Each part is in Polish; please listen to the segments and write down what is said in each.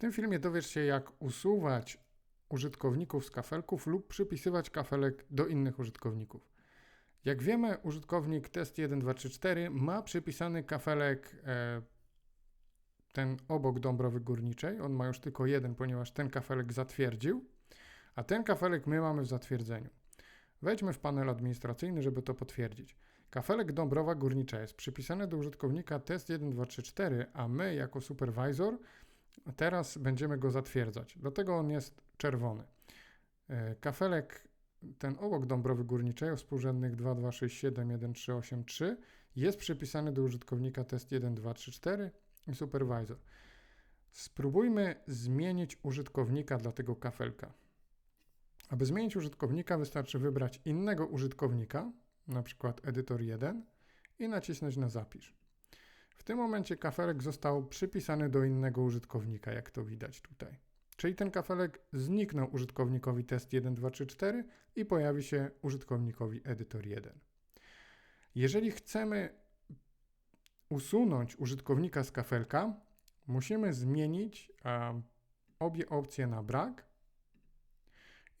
tym filmie dowiesz się, jak usuwać użytkowników z kafelków lub przypisywać kafelek do innych użytkowników. Jak wiemy, użytkownik test1234 ma przypisany kafelek e, ten obok Dąbrowy Górniczej. On ma już tylko jeden, ponieważ ten kafelek zatwierdził, a ten kafelek my mamy w zatwierdzeniu. Wejdźmy w panel administracyjny, żeby to potwierdzić. Kafelek Dąbrowa Górnicza jest przypisany do użytkownika test1234, a my jako supervisor teraz będziemy go zatwierdzać. Dlatego on jest czerwony. E, kafelek ten obok Dąbrowy Górniczej o współrzędnych 2267138 jest przypisany do użytkownika test1234 i supervisor. Spróbujmy zmienić użytkownika dla tego kafelka. Aby zmienić użytkownika, wystarczy wybrać innego użytkownika, na przykład edytor 1 i nacisnąć na zapisz. W tym momencie kafelek został przypisany do innego użytkownika, jak to widać tutaj. Czyli ten kafelek zniknął użytkownikowi test1234 i pojawi się użytkownikowi edytor 1. Jeżeli chcemy usunąć użytkownika z kafelka, musimy zmienić obie opcje na brak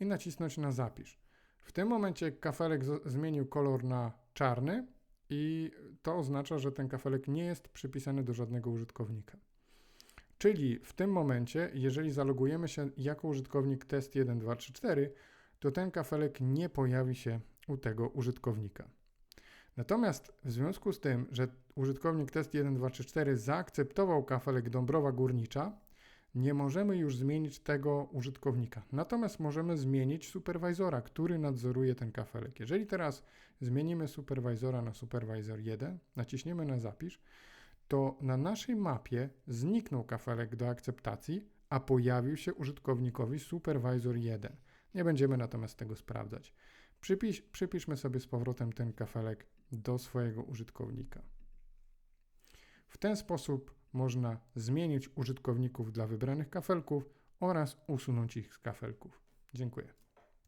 i nacisnąć na zapisz. W tym momencie kafelek zmienił kolor na czarny i to oznacza, że ten kafelek nie jest przypisany do żadnego użytkownika. Czyli w tym momencie, jeżeli zalogujemy się jako użytkownik test1234, to ten kafelek nie pojawi się u tego użytkownika. Natomiast w związku z tym, że użytkownik test1234 zaakceptował kafelek Dąbrowa Górnicza, nie możemy już zmienić tego użytkownika. Natomiast możemy zmienić superwizora, który nadzoruje ten kafelek. Jeżeli teraz zmienimy superwizora na supervisor 1, naciśniemy na zapisz, to na naszej mapie zniknął kafelek do akceptacji, a pojawił się użytkownikowi supervisor 1. Nie będziemy natomiast tego sprawdzać. Przypisz, przypiszmy sobie z powrotem ten kafelek do swojego użytkownika. W ten sposób można zmienić użytkowników dla wybranych kafelków oraz usunąć ich z kafelków. Dziękuję.